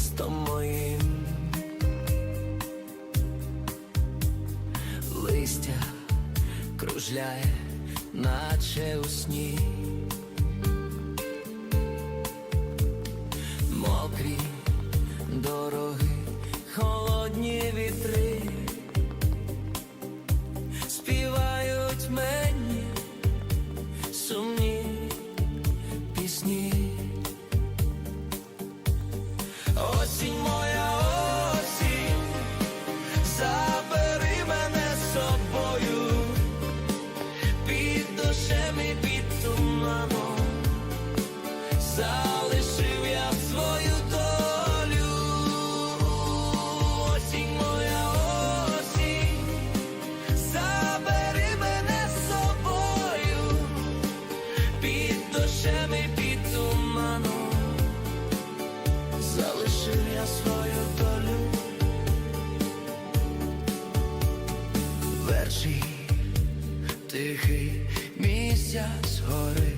містом моїм, листя кружляє, наче у сні, мокрі Осінь моя осінь, забери мене з собою, під душем і під туманом, свою долю. Верший тихий місяць горить.